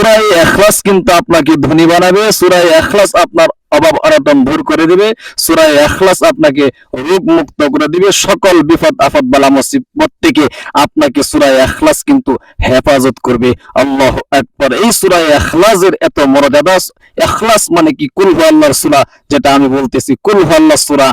সুরাই এখলাস কিন্তু আপনাকে ধনী বানাবে, সুরাই এখলাস আপনার অভাব অনটন দূর করে দিবে, সুরাই এখলাস আপনাকে রোগ মুক্ত করে দিবে, সকল বিপদ আফদ বালা, মুসিবত থেকে আপনাকে সুরাই এখলাস কিন্তু হেফাজত করবে। আল্লাহ একবার এই সুরাই এখলাসের এত মর্যাদা, এখলাস মানে কি? কুল আল্লাহর সূরা, যেটা আমি বলতেছি। কুল আল্লাহ সূরা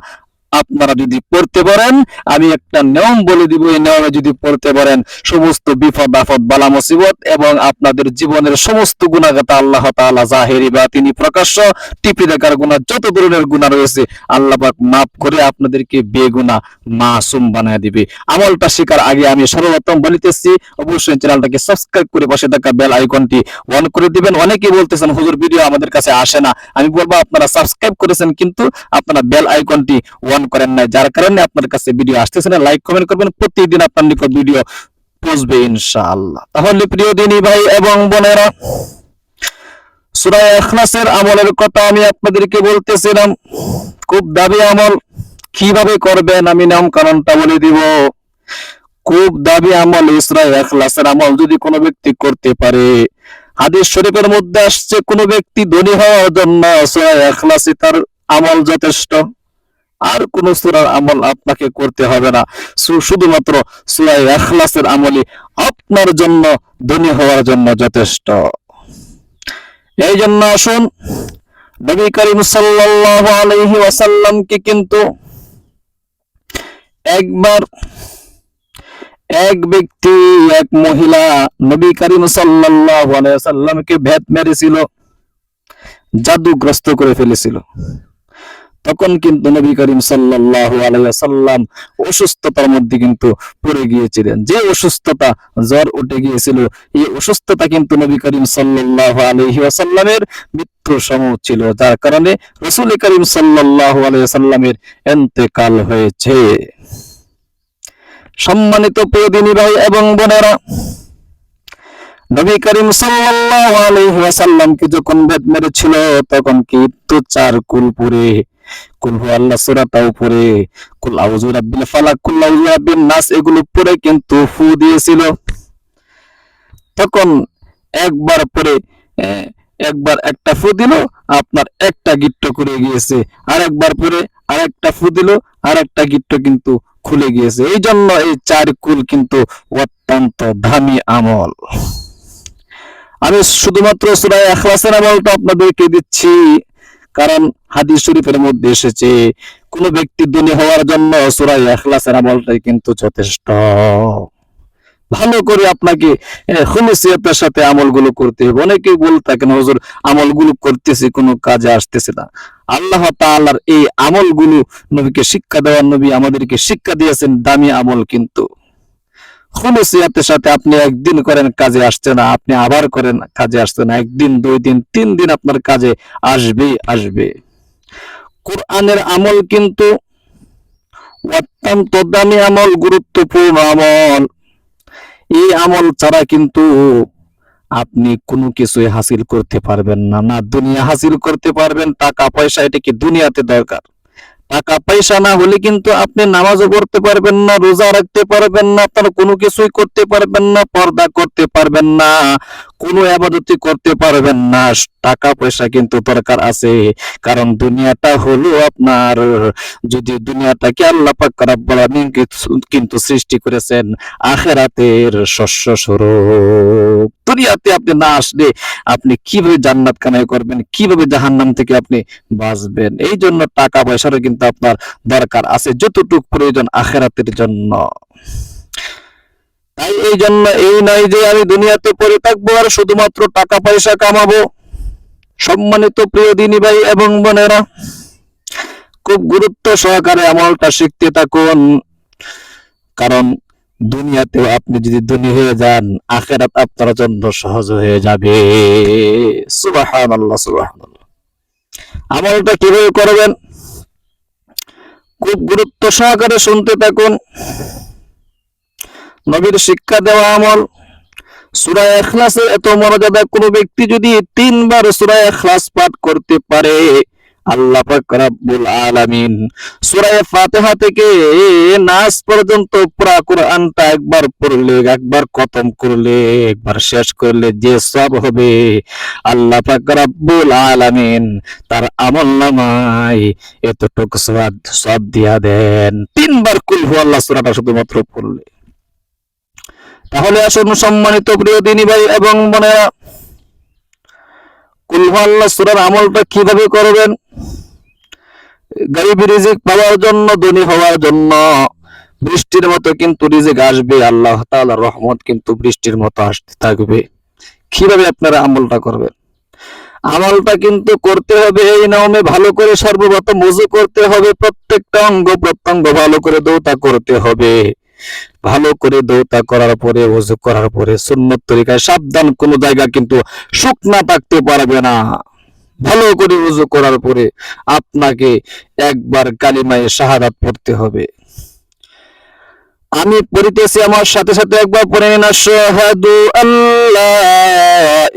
আপনারা যদি পড়তে পারেন, আমি একটা নিয়ম বলে দিব, এই নিয়মে যদি পড়তে পারেন, সমস্ত বিপদ আপদ, বালা মুসিবত এবং আপনাদের জীবনের সমস্ত গুণাগাতা আল্লাহ তাআলা জাহেরি বা তিনি প্রকাশ্য টিপি দেখার গুণা, যত ধরনের গুণা রয়েছে, আল্লাহ পাক মাফ করে আপনাদেরকে বেগুনা মাসুম বানায় দিবে। আমলটা শেখার আগে আমি সর্বপ্রথম বলিতেছি, অবশ্যই চ্যানেলটাকে সাবস্ক্রাইব করে পাশে থাকা বেল আইকনটি অন করে দিবেন। অনেকেই বলতেছেন, হুজুর, ভিডিও আমাদের কাছে আসে না। আমি বলব, আপনারা সাবস্ক্রাইব করেছেন, কিন্তু আপনারা বেল আইকনটি অন করেন নাই। যার কারণে আপনার কাছে ভিডিও আসতেছে না লাইক কমেন্ট করবেন। প্রতিদিন আপনার নিকট ভিডিও পৌঁছবে ইনশাআল্লাহ। তাহলে প্রিয় দিনী ভাই এবং বোনেরা সূরা ইখলাসের আমলের কথা আমি আপনাদেরকে বলতেছিলাম। খুব দাবি আমল। কীভাবে করবেন? আমি নাম কারণটা বলে দিব। খুব দাবি আমল সূরা ইখলাসের আমল যদি কোনো ব্যক্তি করতে পারে। হাদিস শরীফের মধ্যে আসছে, কোনো ব্যক্তি ধনী হওয়ার জন্য সূরা ইখলাসই তার আমল যথেষ্ট। আর কোন সূরার আমল আপনাকে করতে হবে না। শুধুমাত্র সূরা ইখলাসের আমলই আপনার জন্য ধনী হওয়ার জন্য যথেষ্ট। এই জন্য আসুন, নবী করিম সাল্লাল্লাহু আলাইহি ওয়াসাল্লামকে কিন্তু একবার এক ব্যক্তি, এক মহিলা নবী করিম সাল্লাল্লাহু আলাইহি ওয়াসাল্লামকে ভেদ মেরেছিল, জাদুগ্রস্ত করে ফেলেছিল। তখন কিন্তু নবী করিম সাল্লাল্লাহু আলাইহি ওয়াসাল্লাম অসুস্থতার মধ্যে কিন্তু পড়ে গিয়েছিলেন। যে অসুস্থতা জ্বর উঠে গিয়েছিল, এই অসুস্থতা কিন্তু নবী করিম সাল্লাল্লাহু আলাইহি ওয়াসাল্লামের মৃত্যু সম ছিল, যার কারণে রাসূল করিম ওয়াসাল্লামের ইন্তেকাল হয়েছে। সম্মানিত প্রিয়দিনী ভাই এবং বোনেরা, নবী করিম আলাইহি ওয়াসাল্লামকে যখন বেদ মেরেছিল, তখন কি তো চার কুল আল্লাহ পরে কুল রাব্বিল ফালাক, কুল রাব্বিন নাস, এগুলো পরে কিন্তু ফু দিয়েছিল। তখন একবার পরে একবার একটা ফু দিল, আপনার একটা গিট্ট করে গিয়েছে। আর একবার পরে আর একটা ফু দিল আর একটা গিট্ট কিন্তু খুলে গিয়েছে। এই জন্য এই চার কুল কিন্তু অত্যন্ত দামি আমল। আমি শুধুমাত্র সূরা ইখলাসের আমলটা আপনাদেরকে দিচ্ছি। কারণ হাদিস শরীফের মধ্যে এসেছে, কোন ব্যক্তি ধনী হওয়ার জন্য সূরা ইখলাসের আমলটাই কিন্তু যথেষ্ট। ভালো করে আপনাকে খুলুসিয়তের সাথে আমলগুলো করতে হবে। অনেকেই বলে থাকেন, হুজুর, আমলগুলো করতেছি, কোনো কাজে আসতেছে না। আল্লাহ তাআলার এই আমলগুলো নবীকে শিক্ষা দেওয়ার নবী আমাদেরকে শিক্ষা দিয়েছেন, দামি আমল কিন্তু। খুলুসিয়াতের সাথে আপনি একদিন করেন, কাজে আসছে না। আপনি আবার করেন, কাজে আসছে না। একদিন, দুই দিন, তিন দিন আপনার কাজে আসবেই আসবে। কোরআনের আমল কিন্তু অত্যন্ত দামি আমল, গুরুত্বপূর্ণ আমল। এই আমল ছাড়া কিন্তু আপনি কোনো কিছুই হাসিল করতে পারবেন না। না, দুনিয়া হাসিল করতে পারবেন টাকা পয়সা এটা কি দুনিয়াতে দরকার? টাকা পয়সা না হলে কিন্তু আপনি নামাজও পড়তে পারবেন না, রোজা রাখতে পারবেন না, আপনার কোনো কিছুই করতে পারবেন না, পর্দা করতে পারবেন না। কোনো আবাদতি করতে পারবেন না। টাকা, পয়সা কিন্তু দরকার আছে। কারণ দুনিয়াটা হলো আপনার, যদি দুনিয়াটাকে আল্লাহ পাক রাব্বুল আলামিন কিছু- কিন্তু সৃষ্টি করেছেন আখেরাতের শস্য স্বরূপ। দুনিয়াতে আপনি না আসলে আপনি কীভাবে জান্নাত কামাই করবেন, কীভাবে জাহান্নাম থেকে আপনি বাঁচবেন এই জন্য টাকা, পয়সারও কিন্তু আপনার দরকার আছে, যতটুক প্রয়োজন আখেরাতের জন্য। তাই এই জন্য এই নয় যে আমি দুনিয়াতে পড়ে থাকব আর শুধুমাত্র টাকা পয়সা কামাবো। সম্মানিত প্রিয় দিনী ভাই এবং বোনেরা, খুব গুরুত্ব সহকারে আমলটা শিখতে থাকুন। কারণ দুনিয়াতেও আপনি যদি ধনী হয়ে যান, আখেরাত আপনার জন্য সহজ হয়ে যাবে। সুবহানাল্লাহ সুবহানাল্লাহ। আমলটা কীভাবে করবেন? খুব গুরুত্ব সহকারে শুনতে থাকুন। নবীর শিক্ষা দেওয়া আমল। সূরা ইখলাসের এত মর্যাদা, কোনো ব্যক্তি যদি তিনবার সূরা ইখলাস পাঠ করতে পারে, আল্লাহ রব্বুল আলামিন সূরা ফাতিহা থেকে নাস পর্যন্ত পুরা কোরআনটা একবার পড়লে, একবার খতম করলে, একবার শেষ করলে যে সব হবে, আল্লাহ রব্বুল আলামিন তার আমল নামায় এতটুকু সব দিয়া দেন। তিনবার কুল হু আল্লাহ সূরাটা শুধুমাত্র পড়লে। তাহলে আসুন সম্মানিত প্রিয় দিনী ভাই এবং বোনেরা, কুল হু আল্লাহ সূরার আমলটা কীভাবে করবেন? গারিব রিজিক পাওয়ার জন্য, ধনী হওয়ার জন্য। বৃষ্টির মতো কিন্তু রিজিক আসবে, আল্লাহ তাআলার রহমত কিন্তু বৃষ্টির মতো আসতে থাকবে। কীভাবে আপনারা আমলটা করবেন? আমলটা কিন্তু করতে হবে, এই নামে ভালো করে সর্বপ্রথম উজু করতে হবে, প্রত্যেকটা অঙ্গ প্রত্যঙ্গ ভালো করে দৌতা করতে হবে। ভালো করে দৌতা করার পরে, অজু করার পরে, সুন্নত তরিকায় সাবধান কোন জায়গা কিন্তু শুকনা থাকতে পারবে না। ভালো করে উজু করার পরে আপনাকে একবার কালিমায় শাহাদাত পড়তে হবে। আমি পড়িতেছি আমার সাথে সাথে একবার পড়ে নিন আল্লাহ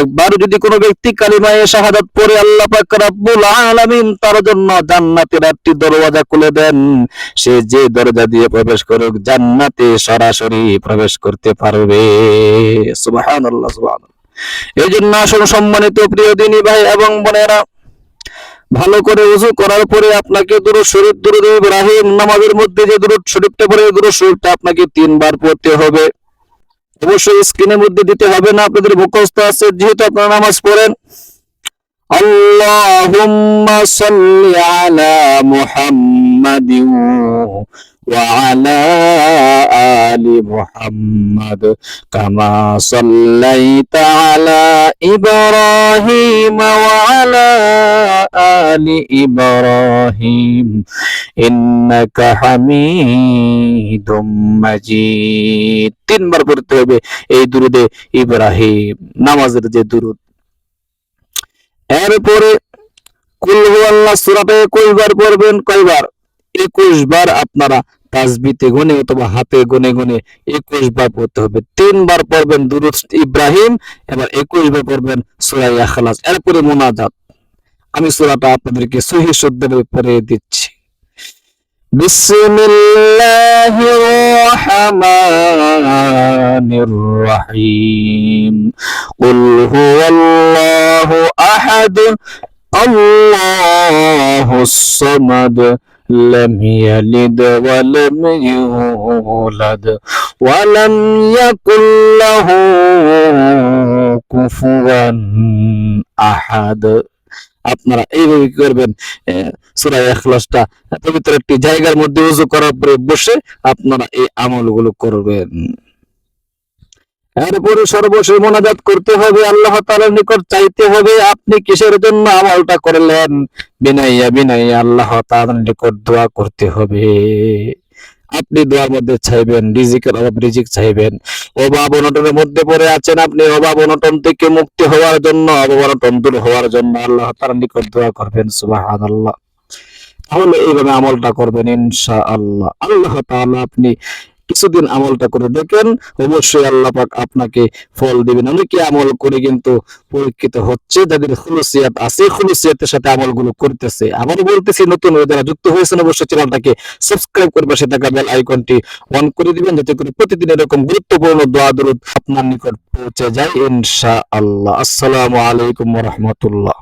একবার যদি কোনো ব্যক্তি কালিমায়ে শাহাদাত পড়ে আল্লাহ পাক রব্বুল আলামিন, তার জন্য জান্নাতের একটি দরওয়াজা খুলে দেন। সে যে দরজা দিয়ে প্রবেশ করুক, জান্নাতে সরাসরি প্রবেশ করতে পারবে। সুবহানাল্লাহ সুবহানাল্লাহ। এই জন্য আসলে সম্মানিত প্রিয় দিনী ভাই এবং বোনেরা, ভালো করে উজু করার পরে আপনাকে দুরুদ শরীফ, দুরুদ ইব্রাহিম নামাজের মধ্যে যে দুরুদ শরীফটা পড়ে, দুরুদ শরীফটা আপনাকে তিনবার পড়তে হবে। অবশ্যই স্ক্রিনের মধ্যে দিতে হবে না আপনাদের মুখস্থ আছে যেহেতু আপনারা নামাজ পড়েন আল্লাহুম্মা সাল্লি আলা মুহাম্মাদিন وعلى آل محمد كما صليت على إبراهيم وعلى آل إبراهيم হামিদুম মাজিদ। তিনবার পড়তে হবে এই দুরুদে ইব্রাহিম, নামাজের যে দুরুদ। এরপরে, কুল হুয়াল্লাহ সূরাটা বার পড়বেন? কয়বার? 21 বার আপনারা তাসবিতে গুনে অথবা হাতে গুনে গুনে 21 বার পড়তে হবে। তিনবার পড়বেন দুরুদ ইব্রাহিম, এবার 21 বার পড়বেন সূরা ইখলাস। এরপরে মুনাজাত। আমি সূরাটা আপনাদেরকে সহি শুদ্ধভাবে পড়ে দিচ্ছি। بسم الله الرحمن الرحيم قل هو الله أحد الله الصمد لم يلد ولم يولد ولم يكن له كفوا أحد আপনারা এইভাবে কি করবেন সুরা এখলাসটা একটি জায়গার মধ্যে উজু করার পরে বসে আপনারা এই আমলগুলো করবেন। এরপরে সর্বশেষ মোনাজাত করতে হবে, আল্লাহ তাআলার নিকট চাইতে হবে, আপনি কিসের জন্য আমলটা করলেন? বিনাইয়া বিনাইয়া আল্লাহ তাআলার নিকট দোয়া করতে হবে। আপনি দোয়ার মধ্যে চাইবেন, রিজিকের অভাব রিজিক চাইবেন। অভাব অনটনের মধ্যে পড়ে আছেন আপনি, অভাব অনটন থেকে মুক্তি হওয়ার জন্য, অভাব অনটন দূর হওয়ার জন্য আল্লাহ তাআলার নিকট দোয়া করবেন, সুবহানাল্লাহ। তাহলে এইভাবে আমলটা করবেন ইনশাআল্লাহ। আল্লাহ তাআলা আপনি কিছুদিন আমলটা করে দেখেন, অবশ্যই আল্লাহ পাক আপনাকে ফল দিবেন। অনেকে আমল করে কিন্তু পরীক্ষিত হচ্ছে, যাদের খুলুসিয়াত আছে, খুলুসিয়াতের সাথে আমলগুলো করতেছে। আবার বলতেছি, নতুন যারা যুক্ত হয়েছেন, অবশ্যই চ্যানেলটাকে সাবস্ক্রাইব করে পাশে থাকা বেল আইকনটি অন করে দিবেন, যাতে করে প্রতিদিন এরকম গুরুত্বপূর্ণ দোয়া দরুদ আপনার নিকট পৌঁছে যায় ইনশাআল্লাহ। আসসালামু আলাইকুম রাহমাতুল্লাহ।